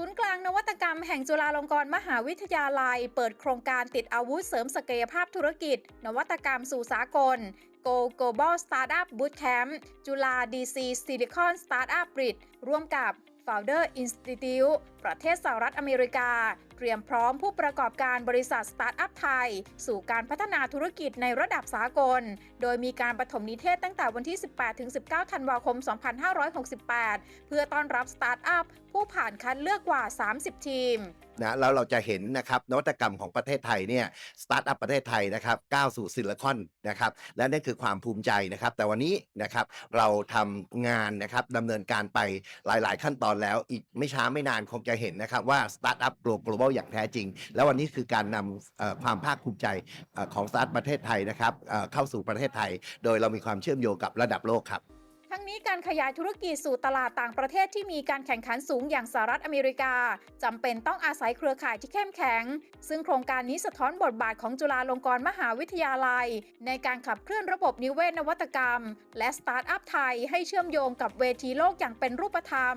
ศูนย์กลางนวัตกรรมแห่งจุฬาลงกรณ์มหาวิทยาลัย เปิดโครงการติดอาวุธเสริมศักยภาพธุรกิจ นวัตกรรมสู่สากล Go Global Startup Bootcamp จุฬา DC Silicon Startup Bridge ร่วมกับ Founder Institute ประเทศสหรัฐอเมริกา เตรียมพร้อมผู้ประกอบการบริษัทสตาร์ทอัพไทย สู่การพัฒนาธุรกิจในระดับสากล โดยมีการปฐมนิเทศตั้งแต่วันที่ 18-19 ธันวาคม 2568 เพื่อต้อนรับสตาร์ทอัพผู้ผ่านคัดเลือกกว่า 30 ทีม นะแล้วเราจะเห็นนะครับนวัตกรรมของประเทศไทยเนี่ยสตาร์ทอัพประเทศไทยนะครับก้าวสู่ซิลิคอนนะครับและนั่นคือความภูมิใจนะครับ แต่วันนี้นะครับเราทำงานนะครับดำเนินการไปหลาย ๆ ขั้นตอนแล้วอีกไม่ช้าไม่นานคงจะเห็นนะครับว่าสตาร์ทอัพ global อย่างแท้จริง แล้ววันนี้คือการนำความภาคภูมิใจของสตาร์ทประเทศไทยนะครับเข้าสู่ประเทศไทย โดยเรามีความเชื่อมโยงกับระดับโลกครับ ทั้งนี้การขยายธุรกิจสู่ตลาดต่างประเทศที่มีการแข่งขันสูงอย่างสหรัฐอเมริกาจำเป็นต้องอาศัยเครือข่ายที่เข้มแข็ง ซึ่งโครงการนี้สะท้อนบทบาทของจุฬาลงกรณ์มหาวิทยาลัย ในการขับเคลื่อนระบบนิเวศนวัตกรรม และสตาร์ทอัพไทยให้เชื่อมโยงกับเวทีโลกอย่างเป็นรูปธรรม